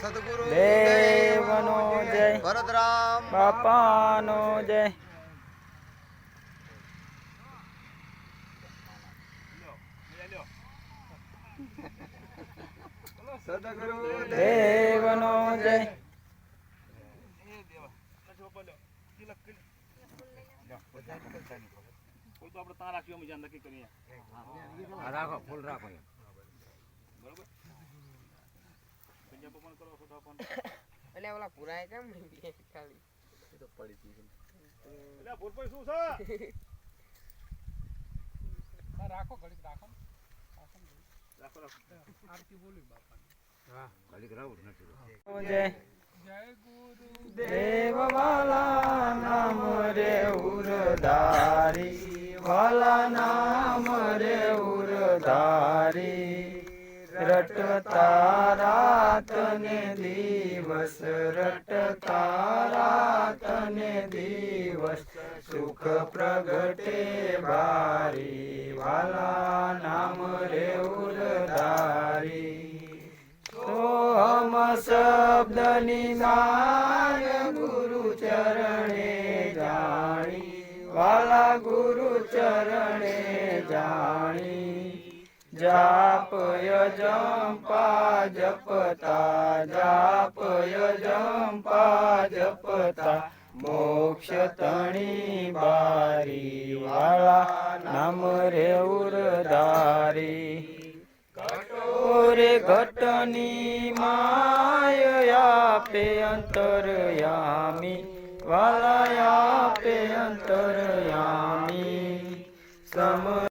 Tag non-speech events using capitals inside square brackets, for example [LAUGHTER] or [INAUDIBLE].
સદગુરુ દેવનો જય. ભરતરામ બાપાનો જય. લ્યો લ્યો લ્યો સદગુરુ દેવનો જય. કોઈ તો આપણે ત્યાં રાખ્યું અમે જ્યાં નક્કી કરીએ. રાખો ફૂલ રાખો. બરોબર? પંજાબ પણ કરો છો તો પણ એટલે ઓલા પુરાય કેમ નહીં બે ખાલી? તો પડી ગઈ એટલે ભૂરભાઈ શું છે? [LAUGHS] રાખો ઘડીક રાખો. રાખો રાખો આરતી બોલી બાપા હા. ઘડીક રાઉટ નથી જય જય ગુરુ દેવ વાલા નામ રે ઉરધારી. વાલા નામ રે ઉરધારી. રટતા રાત ને દિવસ રટતા રાત ને દિવસ સુખ પ્રગટે બારી વાલા નામ રે ઉરધારી સોહમ શબ્દની માય ગુરુ ચરણે જાણી વાલા ગુરુ ચરણે જાણી जापय जंपा जपता जापय जंपा जपता। मोक्षतणी बारी वाळा नाम रे उरदारी कठोरे घटनी माया पे अंतरयामी वाला यापे अंतर यामी। सम